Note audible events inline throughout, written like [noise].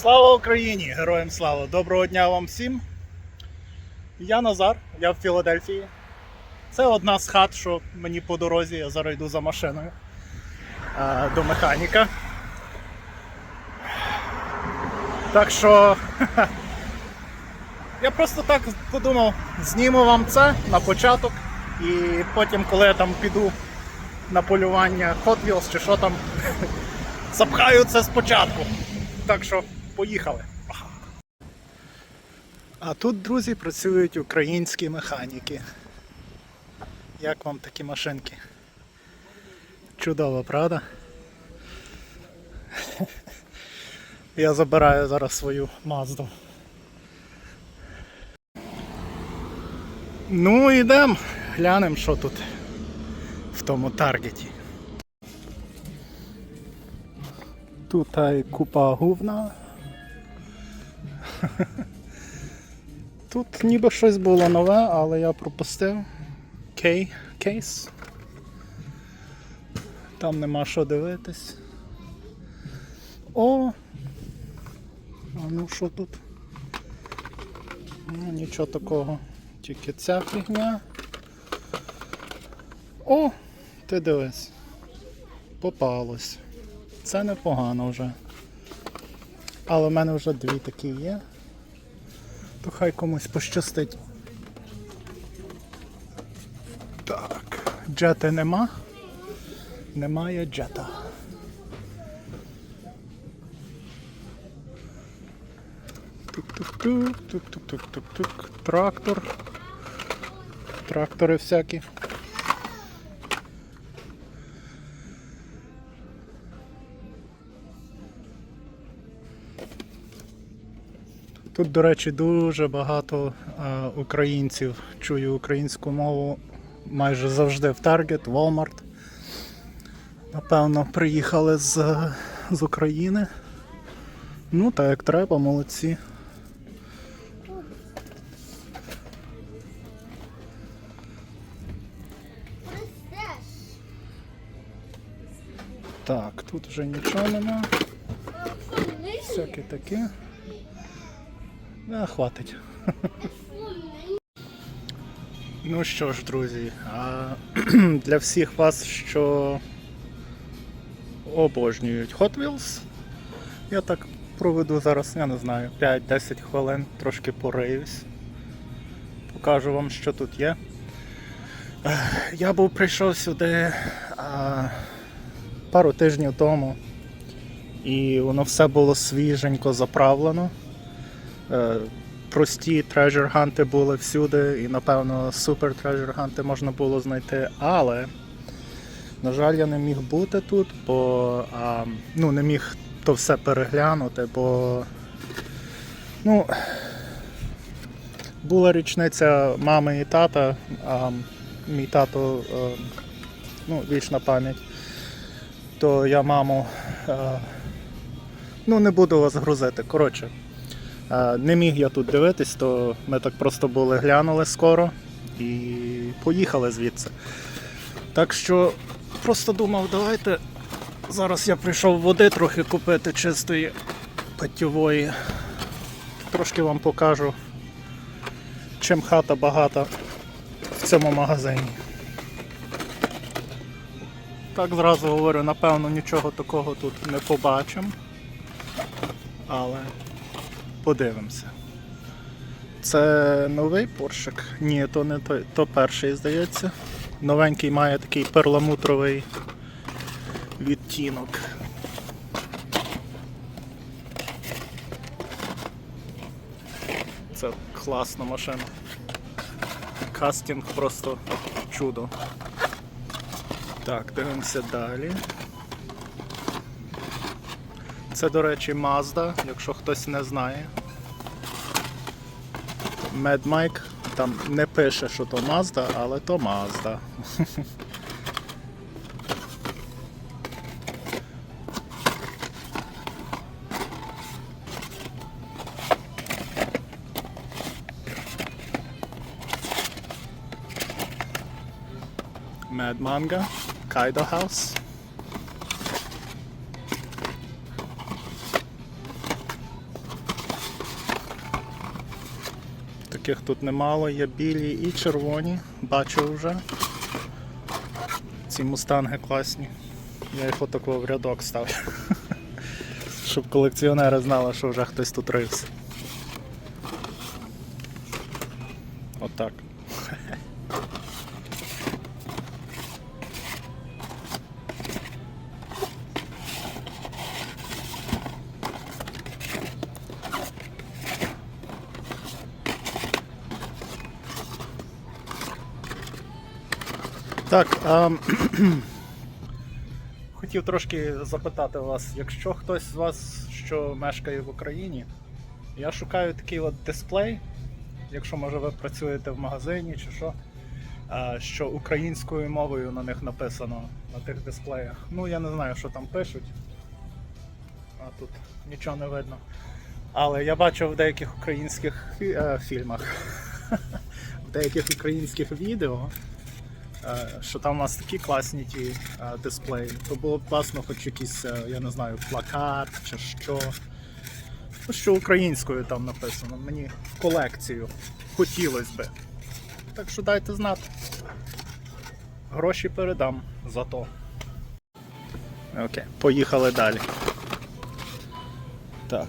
Слава Україні! Героям слава! Доброго дня вам всім! Я Назар, я в Філадельфії. Це одна з хат, що мені по дорозі, я зараз йду за машиною а, до механіка. Так що [laughs] я просто так подумав, зніму вам це на початок, і потім, коли я там піду на полювання Hot Wheels чи що там, [laughs] запхаю це спочатку. Так що поїхали. А тут, друзі, працюють українські механіки. Як вам такі машинки? Чудово, правда? [laughs] Я забираю зараз свою мазду. Ну, йдемо, глянемо, що тут в тому таргеті. Тут купа гувна. [laughs] Тут ніби щось було нове, але я пропустив. Кей, кейс. Там нема що дивитись. О! А ну що тут? Ну, нічого такого. Тільки ця фігня. О! Ти дивись. Попалось. Це непогано вже. Але в мене вже дві такі є. То хай комусь пощастить. Так, джети нема. Немає джета. Тук-тук-тук, тук-тук-тук-тук-тук. Трактор. Трактори всякі. Тут, до речі, дуже багато е, українців чую українську мову майже завжди в Target, Walmart. Напевно, приїхали з, з України. Ну, так як треба, молодці. Так, тут вже нічого нема. Всяке таке. А, хватить. [laughs] Ну що ж, друзі, а, [clears throat] для всіх вас, що обожнюють Hot Wheels, я так проведу зараз, я не знаю, 5-10 хвилин, трошки пориюсь. Покажу вам, що тут є. Е, Я був прийшов сюди а, пару тижнів тому, і воно все було свіженько заправлено. Е, Прості ханти були всюди, і напевно супер ханти можна було знайти, але, на жаль, я не міг бути тут, бо а, ну, не міг то все переглянути, бо ну, була річниця мами і тата, а мій тато, е, ну, вічна пам'ять, то я маму е, ну, не буду вас грузити. Коротше. Не міг я тут дивитись, то ми так просто були глянули скоро і поїхали звідси. Так що просто думав, давайте зараз я прийшов води трохи купити чистої питьової. Трошки вам покажу, чим хата багата в цьому магазині. Так зразу говорю, напевно, нічого такого тут не побачимо. Але Подивимося. Це новий поршик? Ні, то не той, то перший, здається. Новенький має такий перламутровий відтінок. Це класна машина. Кастинг просто чудо. Так, дивимося далі. Це, до речі, Mazda, якщо хтось не знає. Mad Mike там не пише, що то Mazda, але то Mazda. [laughs] Mad Manga, Kaido House. Таких тут немало, є білі і червоні. Бачу вже. Ці мустанги класні. Я їх отако в рядок ставлю. [laughs] Щоб колекціонери знали, що вже хтось тут рився. Отак. [laughs] Так, а, [clears throat] хотів трошки запитати вас, якщо хтось з вас, що мешкає в Україні, я шукаю такий от дисплей, якщо може ви працюєте в магазині чи що, що українською мовою на них написано на тих дисплеях. Ну, я не знаю, що там пишуть. А тут нічого не видно. Але я бачив в деяких українських е, фільмах, [laughs] в деяких українських відео, е, що там у нас такі класні ті е, дисплеї, то було б класно хоч якийсь, е, я не знаю, плакат чи що. Ну, що українською там написано. Мені в колекцію хотілося би. Так що дайте знати. Гроші передам за то. Окей, поїхали далі. Так.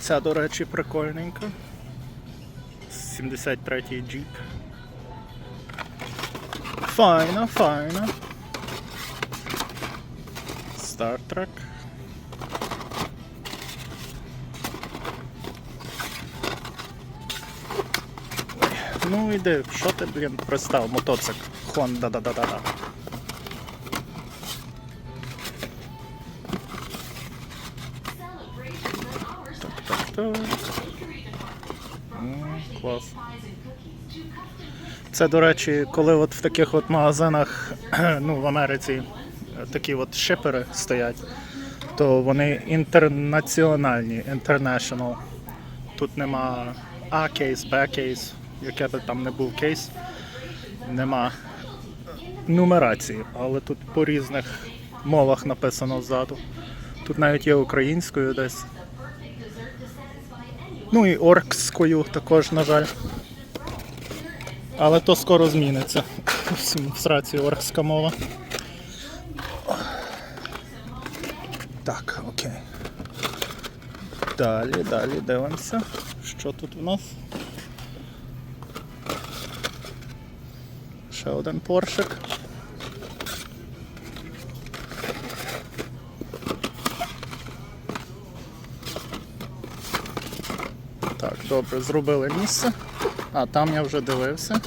Ця, до речі, прикольненька. 73-й джіп. Файно, файно. Star Trek. Ой, Ну іди, що ти, блін, пристав, мотоцикл. Honda да да да да Так, так. М, Клас. Це, до речі, коли от в таких от магазинах, [clears throat] ну, в Америці, е, такі от шипери стоять, то вони інтернаціональні, international. Тут нема А-кейс, Б-кейс, яке би там не був кейс, нема нумерації, але тут по різних мовах написано ззаду. Тут навіть є українською десь. Ну і оркською також, на жаль. Але то скоро зміниться. Всім [laughs] в сраці оркська мова. Так, окей. Далі, далі дивимося. Що тут у нас? Ще один поршик. Добре, зробили місце. А, там я вже дивився.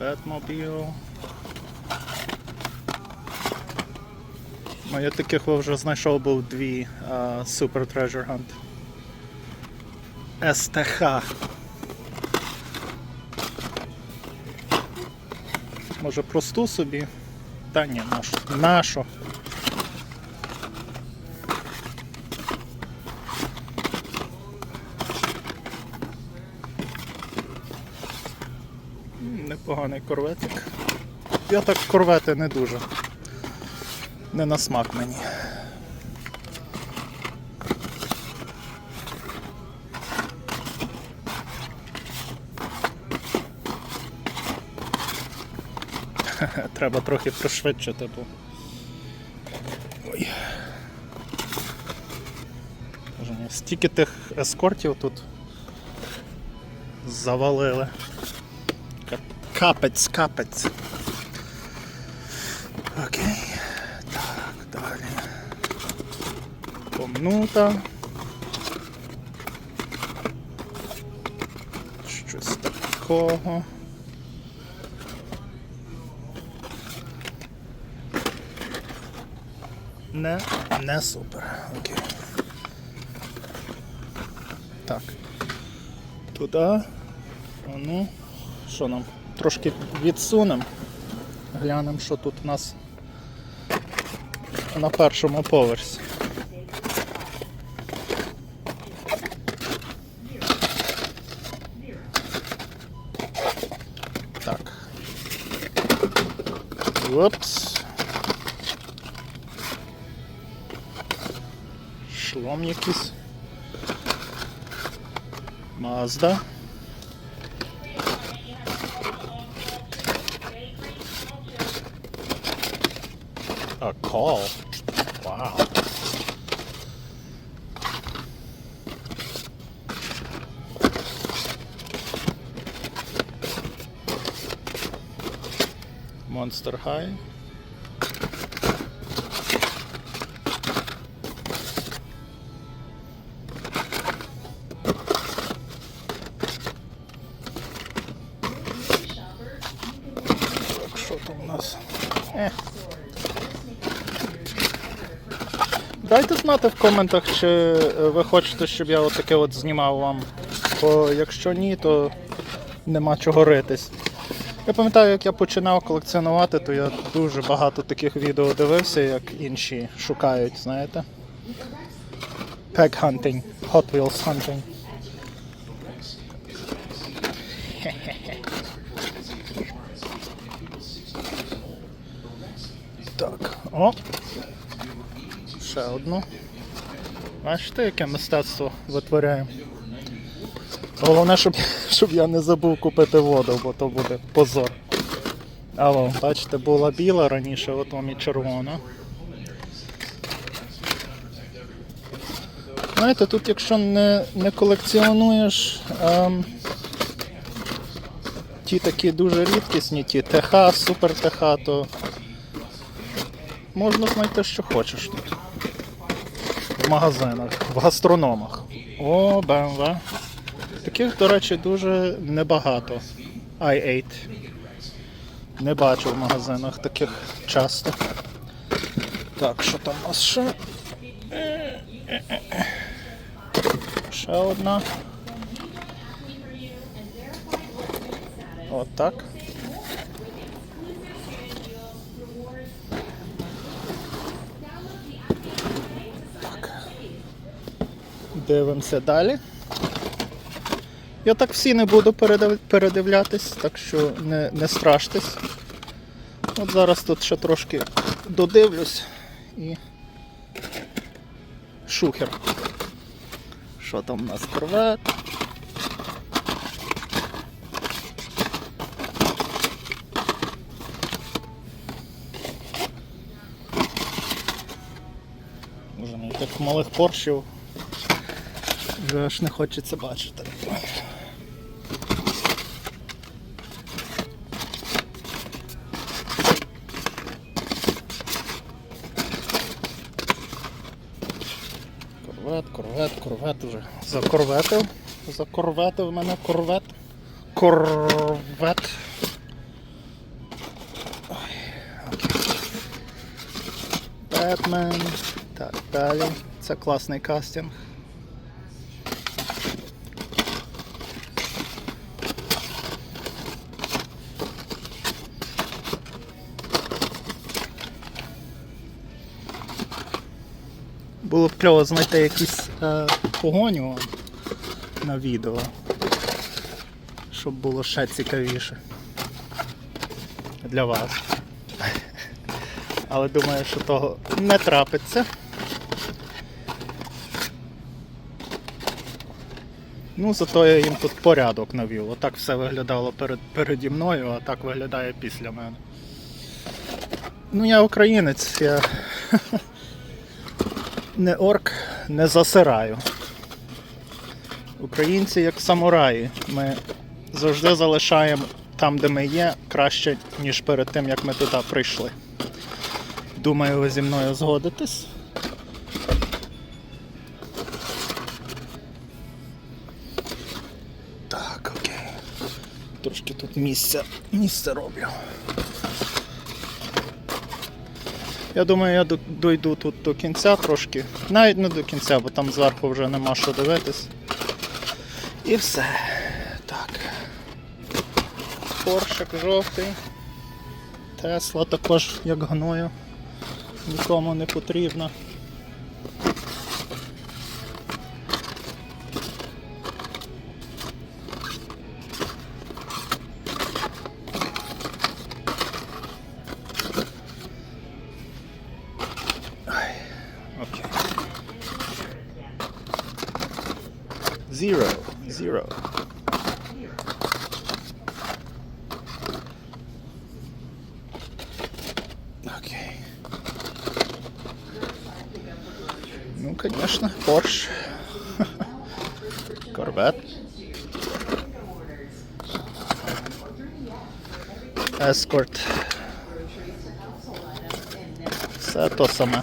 Batmobile. Ну, я таких вже знайшов був дві а, Super Treasure Hunt. СТХ. Може просту собі? Та ні, нашу. Нашу. Непоганий корветик. Я так корвети не дуже. Не на смак мені. [laughs] Треба трохи пришвидшити, бо. Ой. Стільки тих ескортів тут завалили. Ка- Капець, капець. Окей. Так, далі. Помнута. Щось такого. Не, не супер. Окей. Так. Туди. А ну, що нам? Трошки відсунемо. Глянемо, що тут у нас на першому поверсі. Так. Упс. Шлом якийсь. Мазда. call. Wow. Monster High. Так, що там у нас? Е. Дайте знати в коментах, чи е, ви хочете, щоб я отаке от знімав вам. Бо якщо ні, то нема чого ритись. Я пам'ятаю, як я починав колекціонувати, то я дуже багато таких відео дивився, як інші шукають, знаєте. Peg hunting, Hot Wheels hunting. [laughs] Так, о. Ще одну. Бачите, яке мистецтво витворяємо. Головне, щоб, щоб я не забув купити воду, бо то буде позор. Алло, бачите, була біла раніше, от вам і червона. Знаєте, тут якщо не, не колекціонуєш ем, ті такі дуже рідкісні, ті ТХ, супер ТХ, то можна знайти, що хочеш тут. В магазинах, в гастрономах. О, BMW. Таких, до речі, дуже небагато. i8. Не бачу в магазинах таких часто. Так, що там у нас ще? Ще одна. От Дивимося далі. Я так всі не буду передивлятись, так що не, не страштесь. От зараз тут ще трошки додивлюсь і. Шухер. Що там у нас корвет? Може мені тих малих поршів вже аж не хочеться бачити. Корвет, корвет, корвет уже. Закорветив. Закорветив мене корвет. Корвет. Бетмен. Так, далі. Це класний кастинг. Було б кльово знайти якісь е, погоню на відео, щоб було ще цікавіше для вас. Але думаю, що того не трапиться. Ну, зато я їм тут порядок навів. Отак все виглядало перед, переді мною, а так виглядає після мене. Ну, я українець, я [laughs] не орк, не засираю. Українці як самураї. Ми завжди залишаємо там, де ми є, краще, ніж перед тим, як ми туди прийшли. Думаю, ви зі мною згодитесь. Так, окей. Трошки тут місця, місце роблю. Я думаю, я дойду тут до кінця трошки. Навіть не до кінця, бо там зверху вже нема що дивитись. І все. Так. Поршик жовтий. Тесла також, як гною. Нікому не потрібна. Zero. Zero. Окей. Ну, конечно, Porsche. Corvette. Escort. Все то саме.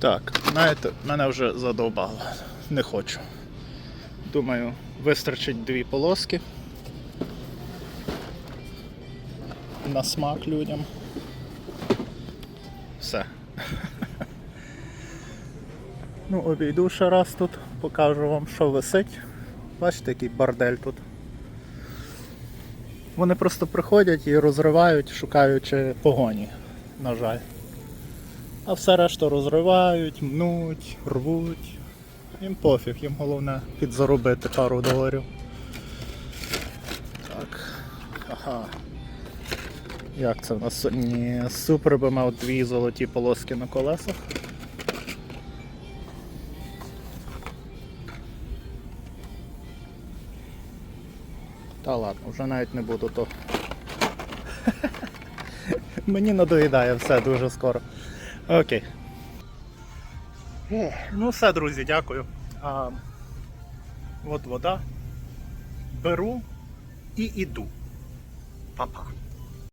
Так, знаєте, мене вже задовбало. Не хочу. Думаю, вистачить дві полоски. На смак людям. Все. Ну, обійду ще раз тут, покажу вам, що висить. Бачите, який бордель тут. Вони просто приходять і розривають, шукаючи погоні, на жаль. А все решту розривають, мнуть, рвуть. Їм пофіг, їм головне підзаробити пару доларів. Так. Ага. Як це в нас? Ні, супер би мав дві золоті полоски на колесах. Та ладно, вже навіть не буду то. [laughs] Мені надоїдає все дуже скоро. Окей. Ну все, друзі, дякую. А, от вода. Беру і іду. Па-па.